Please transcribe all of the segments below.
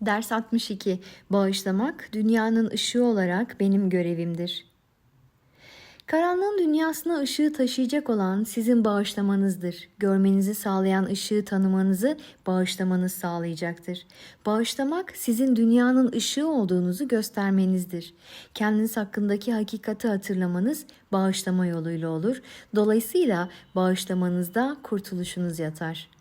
Ders 62. Bağışlamak dünyanın ışığı olarak benim görevimdir. Karanlığın dünyasına ışığı taşıyacak olan sizin bağışlamanızdır. Görmenizi sağlayan ışığı tanımanızı bağışlamanız sağlayacaktır. Bağışlamak sizin dünyanın ışığı olduğunuzu göstermenizdir. Kendiniz hakkındaki hakikati hatırlamanız bağışlama yoluyla olur. Dolayısıyla bağışlamanızda kurtuluşunuz yatar.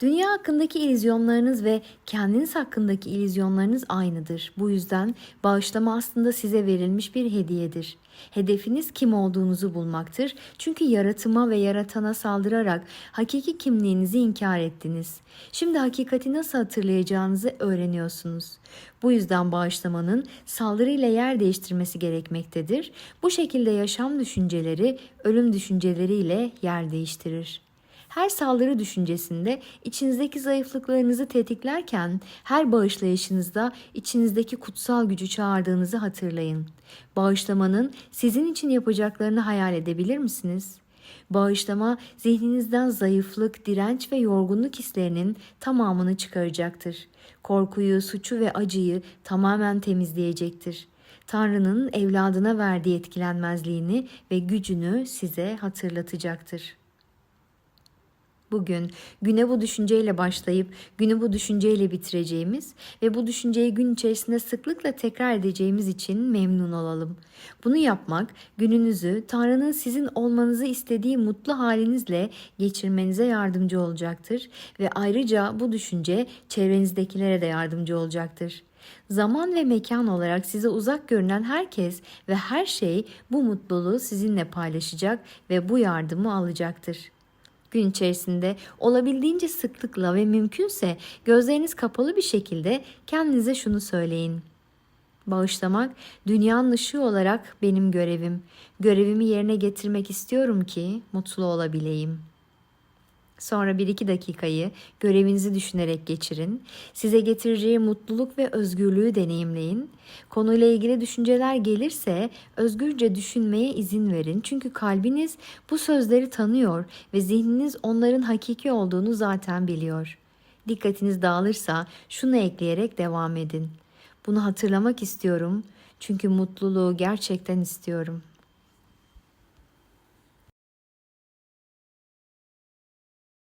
Dünya hakkındaki illüzyonlarınız ve kendiniz hakkındaki illüzyonlarınız aynıdır. Bu yüzden bağışlama aslında size verilmiş bir hediyedir. Hedefiniz kim olduğunuzu bulmaktır. Çünkü yaratıma ve yaratana saldırarak hakiki kimliğinizi inkar ettiniz. Şimdi hakikati nasıl hatırlayacağınızı öğreniyorsunuz. Bu yüzden bağışlamanın saldırıyla yer değiştirmesi gerekmektedir. Bu şekilde yaşam düşünceleri ölüm düşünceleriyle yer değiştirir. Her saldırı düşüncesinde içinizdeki zayıflıklarınızı tetiklerken her bağışlayışınızda içinizdeki kutsal gücü çağırdığınızı hatırlayın. Bağışlamanın sizin için yapacaklarını hayal edebilir misiniz? Bağışlama zihninizden zayıflık, direnç ve yorgunluk hislerinin tamamını çıkaracaktır. Korkuyu, suçu ve acıyı tamamen temizleyecektir. Tanrı'nın evladına verdiği etkilenmezliğini ve gücünü size hatırlatacaktır. Bugün güne bu düşünceyle başlayıp günü bu düşünceyle bitireceğimiz ve bu düşünceyi gün içerisinde sıklıkla tekrar edeceğimiz için memnun olalım. Bunu yapmak gününüzü Tanrı'nın sizin olmanızı istediği mutlu halinizle geçirmenize yardımcı olacaktır ve ayrıca bu düşünce çevrenizdekilere de yardımcı olacaktır. Zaman ve mekan olarak size uzak görünen herkes ve her şey bu mutluluğu sizinle paylaşacak ve bu yardımı alacaktır. Gün içerisinde olabildiğince sıklıkla ve mümkünse gözleriniz kapalı bir şekilde kendinize şunu söyleyin. Bağışlamak dünyanın ışığı olarak benim görevim. Görevimi yerine getirmek istiyorum ki mutlu olabileyim.'' Sonra bir iki dakikayı görevinizi düşünerek geçirin. Size getireceği mutluluk ve özgürlüğü deneyimleyin. Konuyla ilgili düşünceler gelirse özgürce düşünmeye izin verin. Çünkü kalbiniz bu sözleri tanıyor ve zihniniz onların hakiki olduğunu zaten biliyor. Dikkatiniz dağılırsa şunu ekleyerek devam edin. Bunu hatırlamak istiyorum çünkü mutluluğu gerçekten istiyorum.''